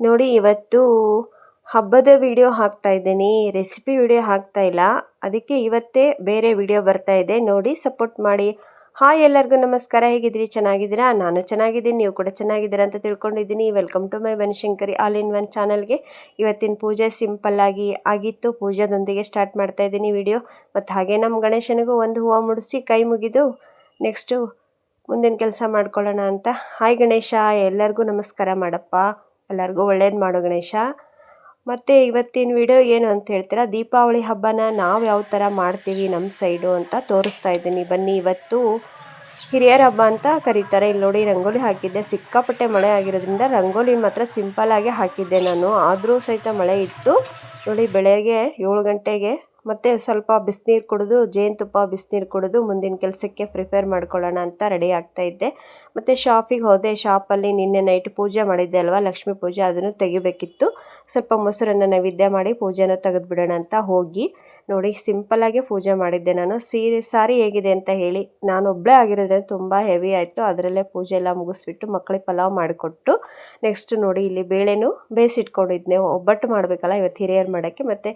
ನೋಡಿ, ಇವತ್ತು ಹಬ್ಬದ ವಿಡಿಯೋ ಹಾಕ್ತಾ ಇದ್ದೀನಿ. ರೆಸಿಪಿ ವಿಡಿಯೋ ಹಾಕ್ತಾ ಇಲ್ಲ. ಅದಕ್ಕೆ ಇವತ್ತೇ ಬೇರೆ ವಿಡಿಯೋ ಬರ್ತಾ ಇದೆ. ನೋಡಿ ಸಪೋರ್ಟ್ ಮಾಡಿ. ಹಾಯ್ ಎಲ್ಲರಿಗೂ ನಮಸ್ಕಾರ. ಹೇಗಿದ್ದೀರಿ? ಚೆನ್ನಾಗಿದ್ದೀರಾ? ನಾನು ಚೆನ್ನಾಗಿದ್ದೀನಿ. ನೀವು ಕೂಡ ಚೆನ್ನಾಗಿದ್ದೀರಾ ಅಂತ ತಿಳ್ಕೊಂಡಿದ್ದೀನಿ. Welcome to my Banashankari all in one ಚಾನಲ್ಗೆ ಇವತ್ತಿನ ಪೂಜೆ ಸಿಂಪಲ್ ಆಗಿ ಆಗಿತ್ತು. ಪೂಜಾದೊಂದಿಗೆ ಸ್ಟಾರ್ಟ್ ಮಾಡ್ತಾ ಇದ್ದೀನಿ ವಿಡಿಯೋ ಮತ್ತು ಹಾಗೆ ನಮ್ಮ ಗಣೇಶನಿಗೂ ಒಂದು ಹೂವು ಮುಡಿಸಿ ಕೈ ಮುಗಿದು ನೆಕ್ಸ್ಟು ಮುಂದಿನ ಕೆಲಸ ಮಾಡ್ಕೊಳ್ಳೋಣ ಅಂತ. ಹಾಯ್ ಗಣೇಶ. ಎಲ್ಲರಿಗೂ ನಮಸ್ಕಾರ ಮಾಡಪ್ಪ. ಎಲ್ಲರಿಗೂ ಒಳ್ಳೇದು ಮಾಡು ಗಣೇಶ. ಮತ್ತು ಇವತ್ತಿನ ವಿಡಿಯೋ ಏನು ಅಂತ ಹೇಳ್ತೀರಾ? ದೀಪಾವಳಿ ಹಬ್ಬನ ನಾವು ಯಾವ ಥರ ಮಾಡ್ತೀವಿ ನಮ್ಮ ಸೈಡು ಅಂತ ತೋರಿಸ್ತಾ ಇದ್ದೀನಿ. ಬನ್ನಿ, ಇವತ್ತು ಹಿರಿಯರ ಹಬ್ಬ ಅಂತ ಕರೀತಾರೆ. ಇಲ್ಲಿ ನೋಡಿ, ರಂಗೋಲಿ ಹಾಕಿದ್ದೆ. ಸಿಕ್ಕಾಪಟ್ಟೆ ಮಳೆ ಆಗಿರೋದ್ರಿಂದ ರಂಗೋಲಿ ಮಾತ್ರ ಸಿಂಪಲ್ಲಾಗೆ ಹಾಕಿದ್ದೆ ನಾನು. ಆದರೂ ಸಹಿತ ಮಳೆ ಇತ್ತು. ನೋಡಿ, ಬೆಳಗ್ಗೆ ಏಳು ಗಂಟೆಗೆ ಮತ್ತು ಸ್ವಲ್ಪ ಬಿಸಿನೀರು ಕುಡಿದು ಜೇನುತುಪ್ಪ ಬಿಸಿನೀರು ಕುಡಿದು ಮುಂದಿನ ಕೆಲಸಕ್ಕೆ ಪ್ರಿಪೇರ್ ಮಾಡ್ಕೊಳ್ಳೋಣ ಅಂತ ರೆಡಿ ಆಗ್ತಾ ಇದ್ದೆ. ಮತ್ತು ಶಾಪಿಗೆ ಹೋದೆ ಶಾಪಲ್ಲಿ ನಿನ್ನೆ ನೈಟ್ ಪೂಜೆ ಮಾಡಿದ್ದೆ ಅಲ್ವಾ, ಲಕ್ಷ್ಮೀ ಪೂಜೆ ಅದನ್ನು ತೆಗಿಬೇಕಿತ್ತು. ಸ್ವಲ್ಪ ಮೊಸರನ್ನು ನೈವೇದ್ಯ ಮಾಡಿ ಪೂಜೆನ ತೆಗೆದುಬಿಡೋಣ ಅಂತ ಹೋಗಿ ನೋಡಿ ಸಿಂಪಲ್ಲಾಗಿ ಪೂಜೆ ಮಾಡಿದ್ದೆ ನಾನು. ಸೀರೆ, ಸಾರಿ ಹೇಗಿದೆ ಅಂತ ಹೇಳಿ, ನಾನು ಒಬ್ಬಳೇ ಆಗಿರೋದ್ರಿಂದ ತುಂಬ ಹೆವಿ ಆಯಿತು. ಅದರಲ್ಲೇ ಪೂಜೆ ಎಲ್ಲ ಮುಗಿಸ್ಬಿಟ್ಟು ಮಕ್ಕಳಿಗೆ ಪಲಾವ್ ಮಾಡಿಕೊಟ್ಟು ನೆಕ್ಸ್ಟ್ ನೋಡಿ ಇಲ್ಲಿ ಬೇಳೆನೂ ಬೇಯಿಸಿಟ್ಕೊಂಡಿದ್ದೆ. ಒಬ್ಬಟ್ಟು ಮಾಡಬೇಕಲ್ಲ ಇವತ್ತು ಹಿರಿಯರು ಮಾಡೋಕ್ಕೆ ಮತ್ತು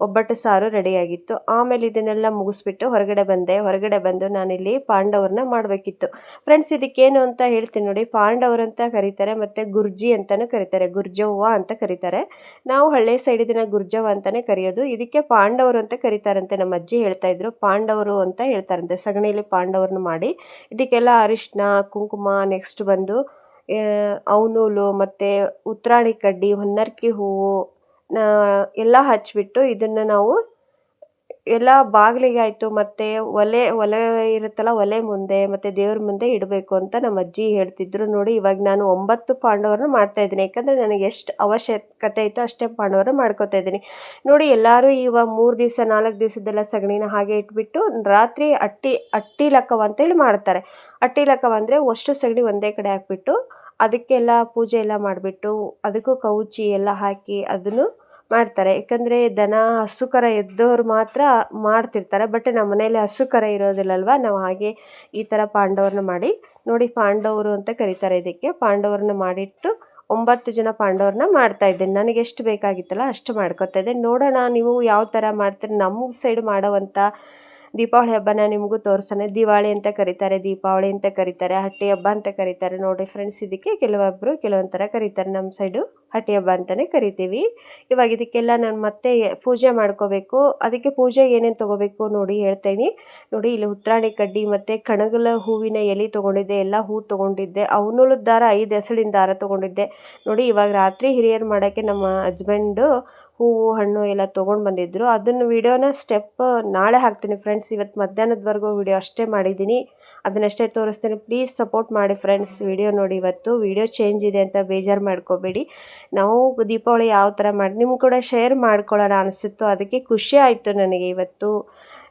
ಒಬ್ಬಟ್ಟು ಸಾರು ರೆಡಿಯಾಗಿತ್ತು. ಆಮೇಲೆ ಇದನ್ನೆಲ್ಲ ಮುಗಿಸ್ಬಿಟ್ಟು ಹೊರಗಡೆ ಬಂದೆ. ಹೊರಗಡೆ ಬಂದು ನಾನಿಲ್ಲಿ ಪಾಂಡವ್ರನ್ನ ಮಾಡಬೇಕಿತ್ತು. ಫ್ರೆಂಡ್ಸ್ ಇದಕ್ಕೇನು ಅಂತ ಹೇಳ್ತೀನಿ ನೋಡಿ. ಪಾಂಡವರು ಅಂತ ಕರೀತಾರೆ ಮತ್ತು ಗುರ್ಜಿ ಅಂತಲೂ ಕರೀತಾರೆ. ಗುರ್ಜವ್ವ ಅಂತ ಕರೀತಾರೆ. ನಾವು ಹಳ್ಳಿ ಸೈಡ್ ಇದನ್ನ ಗುರ್ಜವ್ವ ಅಂತಲೇ ಕರೆಯೋದು. ಇದಕ್ಕೆ ಪಾಂಡವರು ಅಂತ ಕರೀತಾರಂತೆ ನಮ್ಮ ಅಜ್ಜಿ ಹೇಳ್ತಾ ಇದ್ರು. ಪಾಂಡವರು ಅಂತ ಹೇಳ್ತಾರಂತೆ. ಸಗಣಿಯಲ್ಲಿ ಪಾಂಡವ್ರನ್ನ ಮಾಡಿ. ಇದಕ್ಕೆಲ್ಲ ಅರಿಶಿನ ಕುಂಕುಮ ನೆಕ್ಸ್ಟ್ ಬಂದು ಅವನೂಲು ಮತ್ತು ಉತ್ರಾಣಿ ಕಡ್ಡಿ, ಹೊನ್ನರ್ಕಿ ಹೂವು ಎಲ್ಲ ಹಚ್ಚಿಬಿಟ್ಟು ಇದನ್ನು ನಾವು ಎಲ್ಲ ಬಾಗಿಲಿಗೆ ಆಯಿತು ಮತ್ತು ಒಲೆ ಒಲೆ ಇರುತ್ತಲ್ಲ ಒಲೆ ಮುಂದೆ ಮತ್ತು ದೇವ್ರ ಮುಂದೆ ಇಡಬೇಕು ಅಂತ ನಮ್ಮ ಅಜ್ಜಿ ಹೇಳ್ತಿದ್ರು. ನೋಡಿ ಇವಾಗ ನಾನು ಒಂಬತ್ತು ಪಾಂಡವರನ್ನ ಮಾಡ್ತಾಯಿದ್ದೀನಿ ಯಾಕಂದರೆ ನನಗೆ ಎಷ್ಟು ಅವಶ್ಯಕತೆ ಇತ್ತು ಅಷ್ಟೇ ಪಾಂಡವರನ್ನು ಮಾಡ್ಕೋತಾ ಇದ್ದೀನಿ. ನೋಡಿ ಎಲ್ಲರೂ ಇವಾಗ ಮೂರು ದಿವಸ, ನಾಲ್ಕು ದಿವಸದೆಲ್ಲ ಸಗಣಿನ ಹಾಗೆ ಇಟ್ಬಿಟ್ಟು ರಾತ್ರಿ ಅಟ್ಟಿ ಅಟ್ಟಿ ಲಕ್ಕವ ಅಂತೇಳಿ ಮಾಡ್ತಾರೆ. ಅಟ್ಟಿ ಲಕ್ಕವ ಅಂದರೆ ಅಷ್ಟು ಸಗಣಿ ಒಂದೇ ಕಡೆ ಹಾಕ್ಬಿಟ್ಟು ಅದಕ್ಕೆಲ್ಲ ಪೂಜೆ ಎಲ್ಲ ಮಾಡಿಬಿಟ್ಟು ಅದಕ್ಕೂ ಕೌಚಿ ಎಲ್ಲ ಹಾಕಿ ಅದನ್ನು ಮಾಡ್ತಾರೆ. ಯಾಕಂದರೆ ದನ ಹಸು ಕರ ಮಾತ್ರ ಮಾಡ್ತಿರ್ತಾರೆ. ಬಟ್ ನಮ್ಮ ಮನೆಯಲ್ಲಿ ಹಸು ಕರ ಇರೋದಿಲ್ಲಲ್ವ? ನಾವು ಹಾಗೆ ಈ ಥರ ಪಾಂಡವ್ರನ್ನ ಮಾಡಿ, ನೋಡಿ ಪಾಂಡವರು ಅಂತ ಕರೀತಾರೆ ಇದಕ್ಕೆ. ಪಾಂಡವ್ರನ್ನ ಮಾಡಿಟ್ಟು ಒಂಬತ್ತು ಜನ ಪಾಂಡವ್ರನ್ನ ಮಾಡ್ತಾ ಇದ್ದೇನೆ. ನನಗೆ ಎಷ್ಟು ಬೇಕಾಗಿತ್ತಲ್ಲ ಅಷ್ಟು ಮಾಡ್ಕೊತಾ ಇದ್ದೆ ನೋಡೋಣ ನೀವು ಯಾವ ಥರ ಮಾಡ್ತೀರಿ. ನಮ್ಮ ಸೈಡ್ ಮಾಡೋವಂಥ ದೀಪಾವಳಿ ಹಬ್ಬನ ನಿಮಗೂ ತೋರಿಸ್ತಾನೆ. ದಿವಾಳಿ ಅಂತ ಕರೀತಾರೆ, ದೀಪಾವಳಿ ಅಂತ ಕರೀತಾರೆ, ಹಟ್ಟಿ ಹಬ್ಬ ಅಂತ ಕರೀತಾರೆ. ನೋಡಿ ಫ್ರೆಂಡ್ಸ್ ಇದಕ್ಕೆ ಕೆಲವೊಬ್ಬರು ಕೆಲವೊಂದು ಥರ ಕರೀತಾರೆ. ನಮ್ಮ ಸೈಡು ಹಟ್ಟಿ ಹಬ್ಬ ಅಂತಲೇ ಕರಿತೀವಿ. ಇವಾಗ ಇದಕ್ಕೆಲ್ಲ ನಾನು ಮತ್ತೆ ಪೂಜೆ ಮಾಡ್ಕೋಬೇಕು. ಅದಕ್ಕೆ ಪೂಜೆ ಏನೇನು ತೊಗೋಬೇಕು ನೋಡಿ ಹೇಳ್ತೀನಿ. ನೋಡಿ ಇಲ್ಲಿ ಉತ್ತರಾಣಿ ಕಡ್ಡಿ ಮತ್ತು ಕಣಗಲ ಹೂವಿನ ಎಲೆ ತೊಗೊಂಡಿದ್ದೆ, ಎಲ್ಲ ಹೂ ತೊಗೊಂಡಿದ್ದೆ. ಅವನುಳದ ದಾರ, ಐದು ಹೆಸಳಿನ ದಾರ ತೊಗೊಂಡಿದ್ದೆ. ನೋಡಿ ಇವಾಗ ರಾತ್ರಿ ಹಿರಿಯರು ಮಾಡೋಕ್ಕೆ ನಮ್ಮ ಹಸ್ಬೆಂಡು ಹೂವು, ಹಣ್ಣು ಎಲ್ಲ ತೊಗೊಂಡು ಬಂದಿದ್ದರು ಅದನ್ನು ವೀಡಿಯೋನ ಸ್ಟೆಪ್ ನಾಳೆ ಹಾಕ್ತೀನಿ ಫ್ರೆಂಡ್ಸ್. ಇವತ್ತು ಮಧ್ಯಾಹ್ನದವರೆಗೂ ವಿಡಿಯೋ ಅಷ್ಟೇ ಮಾಡಿದ್ದೀನಿ. ಅದನ್ನಷ್ಟೇ ತೋರಿಸ್ತೀನಿ. ಪ್ಲೀಸ್ ಸಪೋರ್ಟ್ ಮಾಡಿ ಫ್ರೆಂಡ್ಸ್. ವಿಡಿಯೋ ನೋಡಿ ಇವತ್ತು. ವಿಡಿಯೋ ಚೇಂಜ್ ಇದೆ ಅಂತ ಬೇಜಾರು ಮಾಡ್ಕೋಬೇಡಿ. ನಾವು ದೀಪಾವಳಿ ಯಾವ ಥರ ಮಾಡಿ ನಿಮ್ಗೆ ಕೂಡ ಶೇರ್ ಮಾಡ್ಕೊಳ್ಳೋಣ ಅನಿಸುತ್ತೋ. ಅದಕ್ಕೆ ಖುಷಿ ಆಯಿತು ನನಗೆ ಇವತ್ತು.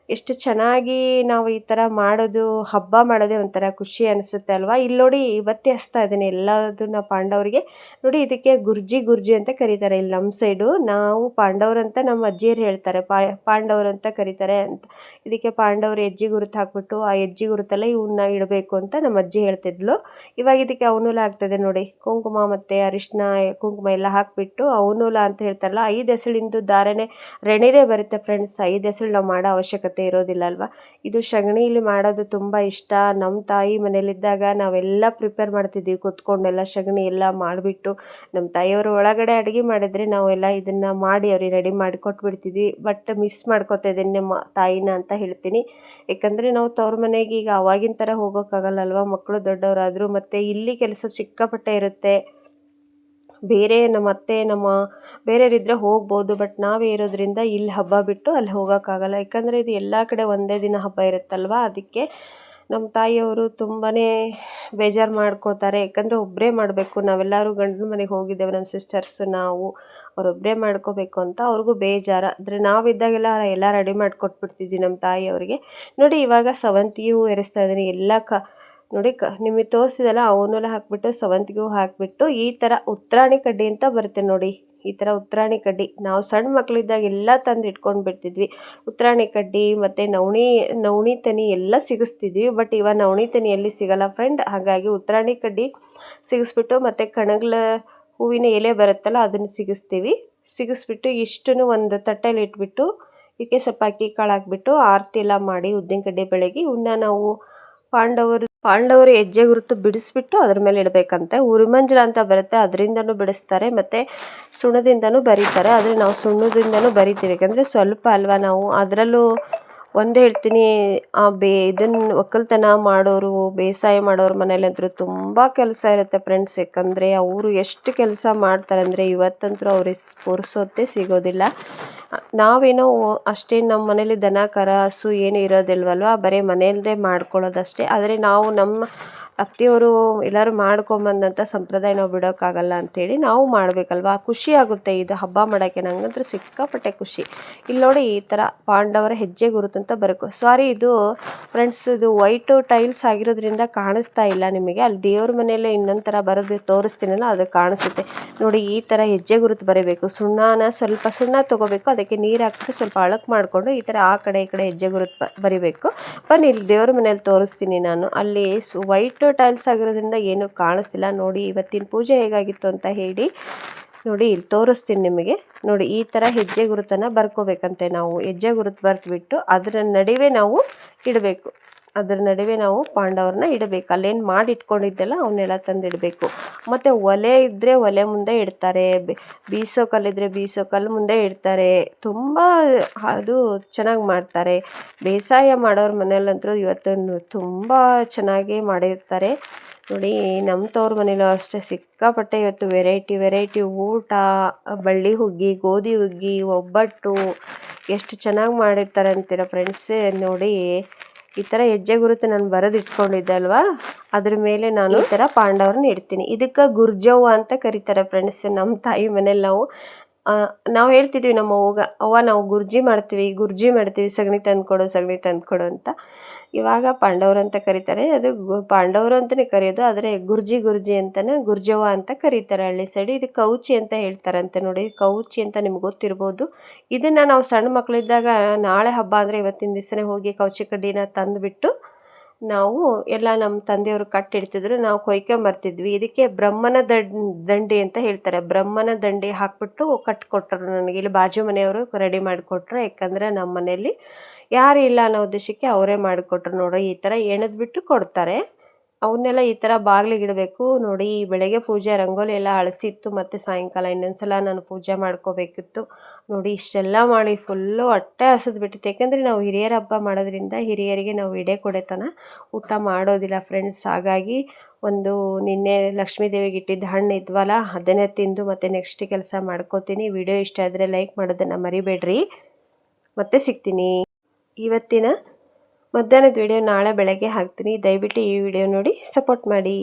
ಎಷ್ಟು ಚೆನ್ನಾಗಿ ನಾವು ಈ ಥರ ಮಾಡೋದು, ಹಬ್ಬ ಮಾಡೋದೇ ಒಂಥರ ಖುಷಿ ಅನಿಸುತ್ತೆ ಅಲ್ವಾ? ಇಲ್ಲಿ ನೋಡಿ ಇವತ್ತೇ ಹಸ್ತಾ ಇದ್ದೀನಿ ಎಲ್ಲದನ್ನ ಪಾಂಡವರಿಗೆ. ನೋಡಿ ಇದಕ್ಕೆ ಗುರ್ಜಿ ಗುರ್ಜಿ ಅಂತ ಕರೀತಾರೆ ಇಲ್ಲಿ ನಮ್ಮ ಸೈಡು. ನಾವು ಪಾಂಡವರು ಅಂತ ನಮ್ಮ ಅಜ್ಜಿಯರು ಹೇಳ್ತಾರೆ. ಪಾಂಡವರು ಅಂತ ಕರೀತಾರೆ ಅಂತ. ಇದಕ್ಕೆ ಪಾಂಡವರು ಹೆಜ್ಜೆ ಗುರುತು ಹಾಕ್ಬಿಟ್ಟು ಆ ಹೆಜ್ಜೆ ಗುರುತಲ್ಲ ಇವನ್ನ ಇಡಬೇಕು ಅಂತ ನಮ್ಮ ಅಜ್ಜಿ ಹೇಳ್ತಿದ್ಲು. ಇವಾಗ ಇದಕ್ಕೆ ಅವನೂಲ ಆಗ್ತದೆ ನೋಡಿ. ಕುಂಕುಮ ಮತ್ತು ಅರಿಶಿನ, ಕುಂಕುಮ ಎಲ್ಲ ಹಾಕಿಬಿಟ್ಟು ಅವನೂಲ ಅಂತ ಹೇಳ್ತಾರಲ್ಲ, ಐದು ಹೆಸಳಿಂದು ದಾರನೇ ರೆಣಿರೇ ಬರುತ್ತೆ ಫ್ರೆಂಡ್ಸ್ ಐದು ಹೆಸಳು ನಾವು ಮಾಡೋ ಅವಶ್ಯಕತೆ ಇರೋದಿಲ್ಲ ಅಲ್ವಾ? ಇದು ಸಗಣಿಲಿ ಮಾಡೋದು ತುಂಬ ಇಷ್ಟ. ನಮ್ಮ ತಾಯಿ ಮನೇಲಿದ್ದಾಗ ನಾವೆಲ್ಲ ಪ್ರಿಪೇರ್ ಮಾಡ್ತಿದ್ವಿ. ಕೂತ್ಕೊಂಡೆಲ್ಲ ಸಗಣಿ ಎಲ್ಲ ಮಾಡಿಬಿಟ್ಟು ನಮ್ಮ ತಾಯಿಯವರು ಒಳಗಡೆ ಅಡುಗೆ ಮಾಡಿದರೆ ನಾವೆಲ್ಲ ಇದನ್ನು ಮಾಡಿ ಅವ್ರಿಗೆ ರೆಡಿ ಮಾಡಿ ಕೊಟ್ಬಿಡ್ತಿದ್ವಿ. ಬಟ್ ಮಿಸ್ ಮಾಡ್ಕೊತಾ ಇದ್ದೀನಿ ನಮ್ಮ ತಾಯಿನ ಅಂತ ಹೇಳ್ತೀನಿ. ಯಾಕಂದರೆ ನಾವು ತವ್ರ ಮನೆಗೆ ಈಗ ಅವಾಗಿನ ಥರ ಹೋಗೋಕ್ಕಾಗಲ್ಲಲ್ವ ಮಕ್ಕಳು ದೊಡ್ಡವರಾದರೂ ಮತ್ತು ಇಲ್ಲಿ ಕೆಲಸ ಸಿಕ್ಕಾಪಟ್ಟೆ ಇರುತ್ತೆ. ಬೇರೆ ನಮ್ಮ ಅತ್ತೆ, ನಮ್ಮ ಬೇರೆಯವರಿದ್ರೆ ಹೋಗ್ಬೋದು ಬಟ್ ನಾವೇ ಇರೋದ್ರಿಂದ ಇಲ್ಲಿ ಹಬ್ಬ ಬಿಟ್ಟು ಅಲ್ಲಿ ಹೋಗೋಕ್ಕಾಗಲ್ಲ. ಯಾಕಂದರೆ ಇದು ಎಲ್ಲ ಕಡೆ ಒಂದೇ ದಿನ ಹಬ್ಬ ಇರುತ್ತಲ್ವ? ಅದಕ್ಕೆ ನಮ್ಮ ತಾಯಿಯವರು ತುಂಬಾ ಬೇಜಾರು ಮಾಡ್ಕೋತಾರೆ ಯಾಕಂದರೆ ಒಬ್ಬರೇ ಮಾಡಬೇಕು. ನಾವೆಲ್ಲರೂ ಗಂಡನ ಮನೆಗೆ ಹೋಗಿದ್ದೇವೆ, ನಮ್ಮ ಸಿಸ್ಟರ್ಸ್ ನಾವು. ಅವರೊಬ್ಬರೇ ಮಾಡ್ಕೋಬೇಕು ಅಂತ ಅವ್ರಿಗೂ ಬೇಜಾರು. ಅಂದರೆ ನಾವಿದ್ದಾಗೆಲ್ಲ ಎಲ್ಲ ರೆಡಿ ಮಾಡಿಕೊಟ್ಬಿಡ್ತಿದ್ವಿ ನಮ್ಮ ತಾಯಿಯವರಿಗೆ. ನೋಡಿ ಇವಾಗ ಸವಂತಿಯು ಎರೆಸ್ತಾ ಇದ್ದೀನಿ. ಎಲ್ಲ ಕ ನೋಡಿ, ಕ, ನಿಮಗೆ ತೋರಿಸಿದಲ್ಲ ಅವನ್ನೆಲ್ಲ ಹಾಕಿಬಿಟ್ಟು, ಸವಂತಿಗೂ ಹಾಕಿಬಿಟ್ಟು, ಈ ಥರ ಉತ್ತರಾಣಿ ಕಡ್ಡಿ ಅಂತ ಬರುತ್ತೆ ನೋಡಿ. ಈ ಥರ ಉತ್ತರಾಣಿ ಕಡ್ಡಿ. ನಾವು ಸಣ್ಣ ಮಕ್ಕಳಿದ್ದಾಗ ಎಲ್ಲ ತಂದು ಇಟ್ಕೊಂಡು ಬಿಡ್ತಿದ್ವಿ ಉತ್ತರಾಣಿ ಕಡ್ಡಿ ಮತ್ತು ನವಣಿ ನವಣಿ ತನಿ ಎಲ್ಲ ಸಿಗಿಸ್ತಿದ್ವಿ. ಬಟ್ ಇವಾಗ ನವಣಿ ತನಿ ಎಲ್ಲಿ ಸಿಗಲ್ಲ ಫ್ರೆಂಡ್ ಹಾಗಾಗಿ ಉತ್ತರಾಣಿ ಕಡ್ಡಿ ಸಿಗಿಸ್ಬಿಟ್ಟು ಮತ್ತು ಕಣಗ್ಲ ಹೂವಿನ ಎಲೆ ಬರುತ್ತಲ್ಲ, ಅದನ್ನು ಸಿಗಿಸ್ತೀವಿ. ಸಿಗಿಸ್ಬಿಟ್ಟು ಇಷ್ಟನ್ನು ಒಂದು ತಟ್ಟೆಲಿ ಇಟ್ಬಿಟ್ಟು ಇದಕ್ಕೆ ಸ್ವಲ್ಪ ಅಕ್ಕಿ ಕಾಳು ಹಾಕ್ಬಿಟ್ಟು ಆರತಿ ಎಲ್ಲ ಮಾಡಿ ಉದ್ದಿನ ಕಡ್ಡಿ ಬೆಳಗ್ಗೆ ಇವನ್ನ ನಾವು ಪಾಂಡವರು ಪಾಂಡವರು ಹೆಜ್ಜೆ ಗುರುತು ಬಿಡಿಸ್ಬಿಟ್ಟು ಅದ್ರ ಮೇಲೆ ಇಡಬೇಕಂತೆ. ಉರಿಮಂಜಲ ಅಂತ ಬರುತ್ತೆ, ಅದರಿಂದನೂ ಬಿಡಿಸ್ತಾರೆ, ಮತ್ತು ಸುಣ್ಣದಿಂದನೂ ಬರೀತಾರೆ. ಆದರೆ ನಾವು ಸುಣ್ಣದಿಂದನೂ ಬರಿತೀವಿ. ಯಾಕಂದರೆ ಸ್ವಲ್ಪ ಅಲ್ವಾ ನಾವು? ಅದರಲ್ಲೂ ಒಂದು ಹೇಳ್ತೀನಿ, ಆ ಬೇ ಇದನ್ನು ಒಕ್ಕಲ್ತನ ಮಾಡೋರು, ಬೇಸಾಯ ಮಾಡೋರು ಮನೇಲಂತೂ ತುಂಬ ಕೆಲಸ ಇರುತ್ತೆ ಫ್ರೆಂಡ್ಸ್ ಯಾಕಂದರೆ ಅವರು ಎಷ್ಟು ಕೆಲಸ ಮಾಡ್ತಾರೆ ಅಂದರೆ ಇವತ್ತಂತರೂ ಅವ್ರಿಗೆ ಸ್ಫೂರ್ಸೋದೇ ಸಿಗೋದಿಲ್ಲ. ನಾವೇನೋ ಅಷ್ಟೇ ನಮ್ಮ ಮನೇಲಿ ದನ, ಕರ, ಹಸು ಏನು ಇರೋದಿಲ್ವಲ್ವ? ಬರೀ ಮನೆಯಲ್ಲೇ ಮಾಡ್ಕೊಳ್ಳೋದಷ್ಟೇ. ಆದರೆ ನಾವು ನಮ್ಮ ಅತ್ತೆಯವರು ಎಲ್ಲರೂ ಮಾಡ್ಕೊಂಬಂದಂಥ ಸಂಪ್ರದಾಯ ನಾವು ಬಿಡೋಕ್ಕಾಗಲ್ಲ ಅಂಥೇಳಿ ನಾವು ಮಾಡಬೇಕಲ್ವ? ಖುಷಿ ಆಗುತ್ತೆ ಇದು. ಹಬ್ಬ ಮಾಡೋಕ್ಕೆ ನನಗಂತೂ ಸಿಕ್ಕಾಪಟ್ಟೆ ಖುಷಿ. ಇಲ್ಲಿ ನೋಡಿ ಈ ಥರ ಪಾಂಡವರ ಹೆಜ್ಜೆ ಗುರುತು ಅಂತ ಬರಕು ಸಾರಿ ಇದು ಫ್ರೆಂಡ್ಸ್ ಇದು ವೈಟು ಟೈಲ್ಸ್ ಆಗಿರೋದ್ರಿಂದ ಕಾಣಿಸ್ತಾ ಇಲ್ಲ ನಿಮಗೆ? ಅಲ್ಲಿ ದೇವ್ರ ಮನೆಯಲ್ಲೇ ಇನ್ನೊಂದು ಥರ ಬರೋದು ತೋರಿಸ್ತೀನಲ್ಲ, ಅದು ಕಾಣಿಸುತ್ತೆ. ನೋಡಿ ಈ ಥರ ಹೆಜ್ಜೆ ಗುರುತು ಬರೀಬೇಕು. ಸುಣ್ಣನ ಸ್ವಲ್ಪ ಸುಣ್ಣ ತೊಗೋಬೇಕು. ಅದಕ್ಕೆ ನೀರು ಹಾಕ್ಬಿಟ್ಟು ಸ್ವಲ್ಪ ಅಳಕ್ ಮಾಡಿಕೊಂಡು ಈ ಥರ ಆ ಕಡೆ ಈ ಕಡೆ ಹೆಜ್ಜೆ ಗುರುತು ಬರಿಬೇಕು. ಬನ್ನಿ ಇಲ್ಲಿ ದೇವ್ರ ಮನೇಲಿ ತೋರಿಸ್ತೀನಿ ನಾನು. ಅಲ್ಲಿ ವೈಟ್ ಟೈಲ್ಸ್ ಆಗಿರೋದ್ರಿಂದ ಏನೂ ಕಾಣಿಸ್ತಿಲ್ಲ. ನೋಡಿ ಇವತ್ತಿನ ಪೂಜೆ ಹೇಗಾಗಿತ್ತು ಅಂತ ಹೇಳಿ. ನೋಡಿ ಇಲ್ಲಿ ತೋರಿಸ್ತೀನಿ ನಿಮಗೆ. ನೋಡಿ ಈ ಥರ ಹೆಜ್ಜೆ ಗುರುತನ್ನು ಬರ್ಕೋಬೇಕಂತೆ ನಾವು. ಹೆಜ್ಜೆ ಗುರುತು ಬರೆದ್ಬಿಟ್ಟು ಅದರ ನಡುವೆ ನಾವು ಇಡಬೇಕು. ಅದರ ನಡುವೆ ನಾವು ಪಾಂಡವ್ರನ್ನ ಇಡಬೇಕು. ಅಲ್ಲೇನು ಮಾಡಿ ಇಟ್ಕೊಂಡಿದ್ದೆಲ್ಲ ಅವನ್ನೆಲ್ಲ ತಂದಿಡಬೇಕು. ಮತ್ತು ಒಲೆ ಇದ್ದರೆ ಒಲೆ ಮುಂದೆ ಇಡ್ತಾರೆ ಬೀಸೋ ಕಲ್ಲಿದ್ದರೆ ಬೀಸೋ ಕಲ್ಲು ಮುಂದೆ ಇಡ್ತಾರೆ. ತುಂಬ ಅದು ಚೆನ್ನಾಗಿ ಮಾಡ್ತಾರೆ. ಬೇಸಾಯ ಮಾಡೋರ ಮನೆಯಲ್ಲಂತೂ ಇವತ್ತು ತುಂಬ ಚೆನ್ನಾಗಿ ಮಾಡಿರ್ತಾರೆ. ನೋಡಿ ನಮ್ಮ ತವ್ರ ಮನೇಲೂ ಅಷ್ಟೇ ಸಿಕ್ಕಾಪಟ್ಟೆ ಇವತ್ತು ವೆರೈಟಿ ವೆರೈಟಿ ಊಟ, ಬಳ್ಳಿ ಹುಗ್ಗಿ, ಗೋಧಿ ಹುಗ್ಗಿ, ಒಬ್ಬಟ್ಟು, ಎಷ್ಟು ಚೆನ್ನಾಗಿ ಮಾಡಿರ್ತಾರೆ ಅಂತೀರ ಫ್ರೆಂಡ್ಸೇ ನೋಡಿ ಈ ಥರ ಹೆಜ್ಜೆ ಗುರುತು ನಾನು ಬರೆದು ಇಟ್ಕೊಂಡಿದ್ದೆ ಅಲ್ವಾ? ಅದ್ರ ಮೇಲೆ ನಾನು ಈ ಥರ ಪಾಂಡವ್ರನ್ನ ಇಡ್ತೀನಿ. ಇದಕ್ಕೆ ಗುರ್ಜವ್ವ ಅಂತ ಕರೀತಾರೆ ಫ್ರೆಂಡ್ಸ್ ನಮ್ಮ ತಾಯಿ ಮನೇಲಿ ನಾವು. ನಾವು ಹೇಳ್ತಿದ್ವಿ ನಮ್ಮ ಅವ್ವಗ ಅವ್ವ ನಾವು ಗುರ್ಜಿ ಮಾಡ್ತೀವಿ ಗುರ್ಜಿ ಮಾಡ್ತೀವಿ, ಸಗಣಿ ತಂದುಕೊಡು ಸಗಣಿ ತಂದುಕೊಡು ಅಂತ. ಇವಾಗ ಪಾಂಡವರು ಅಂತ ಕರೀತಾರೆ. ಅದು ಗು, ಪಾಂಡವರು ಅಂತಲೇ ಕರೆಯೋದು, ಆದರೆ ಗುರ್ಜಿ ಗುರ್ಜಿ ಅಂತಲೇ ಗುರ್ಜವ್ವ ಅಂತ ಕರೀತಾರೆ. ಹಳ್ಳಿ ಸೈಡು ಇದು ಕೌಚಿ ಅಂತ ಹೇಳ್ತಾರಂತೆ ನೋಡಿ, ಕೌಚಿ ಅಂತ ನಿಮ್ಗೆ ಗೊತ್ತಿರ್ಬೋದು. ಇದನ್ನು ನಾವು ಸಣ್ಣ ಮಕ್ಕಳಿದ್ದಾಗ ನಾಳೆ ಹಬ್ಬ ಅಂದರೆ ಇವತ್ತಿನ ದಿವಸನೇ ಹೋಗಿ ಕೌಚಿ ಕಡ್ಡಿನ ತಂದುಬಿಟ್ಟು ನಾವು ಎಲ್ಲ ನಮ್ಮ ತಂದೆಯವರು ಕಟ್ಟಿಡ್ತಿದ್ರು, ನಾವು ಕೊಯ್ಕೊಂಬರ್ತಿದ್ವಿ ಇದಕ್ಕೆ ಬ್ರಹ್ಮನ ದಂಡೆ ಅಂತ ಹೇಳ್ತಾರೆ. ಬ್ರಹ್ಮನ ದಂಡಿ ಹಾಕ್ಬಿಟ್ಟು ಕಟ್ಟಿಕೊಟ್ರು ನನಗೆ. ಇಲ್ಲಿ ಬಾಜು ಮನೆಯವರು ರೆಡಿ ಮಾಡಿಕೊಟ್ರು. ಯಾಕಂದರೆ ನಮ್ಮ ಮನೆಯಲ್ಲಿ ಯಾರು ಇಲ್ಲ ಅನ್ನೋ ಉದ್ದೇಶಕ್ಕೆ ಅವರೇ ಮಾಡಿಕೊಟ್ರು ನೋಡೋ ಈ ಥರ ಎಣೆದ್ಬಿಟ್ಟು ಕೊಡ್ತಾರೆ. ಅವನ್ನೆಲ್ಲ ಈ ಥರ ಬಾಗಿಲಿಗೆ ಇಡಬೇಕು. ನೋಡಿ ಬೆಳಗ್ಗೆ ಪೂಜೆ ರಂಗೋಲಿ ಎಲ್ಲ ಅಳಿಸಿತ್ತು, ಮತ್ತು ಸಾಯಂಕಾಲ ಇನ್ನೊಂದ್ಸಲ ನಾನು ಪೂಜೆ ಮಾಡ್ಕೋಬೇಕಿತ್ತು. ನೋಡಿ, ಇಷ್ಟೆಲ್ಲ ಮಾಡಿ ಫುಲ್ಲು ಹೊಟ್ಟೆ ಹಸಿದು ಬಿಟ್ಟಿತ್ತು. ಯಾಕೆಂದರೆ ನಾವು ಹಿರಿಯರ ಹಬ್ಬ ಮಾಡೋದ್ರಿಂದ ಹಿರಿಯರಿಗೆ ನಾವು ಇಡೆ ಕೊಡೆತನ. ಊಟ ಮಾಡೋದಿಲ್ಲ ಫ್ರೆಂಡ್ಸ್ ಹಾಗಾಗಿ ಒಂದು ನಿನ್ನೆ ಲಕ್ಷ್ಮೀ ದೇವಿಗೆ ಇಟ್ಟಿದ್ದ ಹಣ್ಣು ಇದ್ವಲ್ಲ, ಅದನ್ನೇ ತಿಂದು ಮತ್ತು ನೆಕ್ಸ್ಟ್ ಕೆಲಸ ಮಾಡ್ಕೋತೀನಿ. ವಿಡಿಯೋ ಇಷ್ಟ ಆದರೆ ಲೈಕ್ ಮಾಡೋದನ್ನು ಮರಿಬೇಡ್ರಿ. ಮತ್ತೆ ಸಿಗ್ತೀನಿ. ಇವತ್ತಿನ ಮಧ್ಯಾಹ್ನದ ವಿಡಿಯೋ ನಾಳೆ ಬೆಳಗ್ಗೆ ಹಾಕ್ತೀನಿ. ದಯವಿಟ್ಟು ಈ ವಿಡಿಯೋ ನೋಡಿ ಸಪೋರ್ಟ್ ಮಾಡಿ.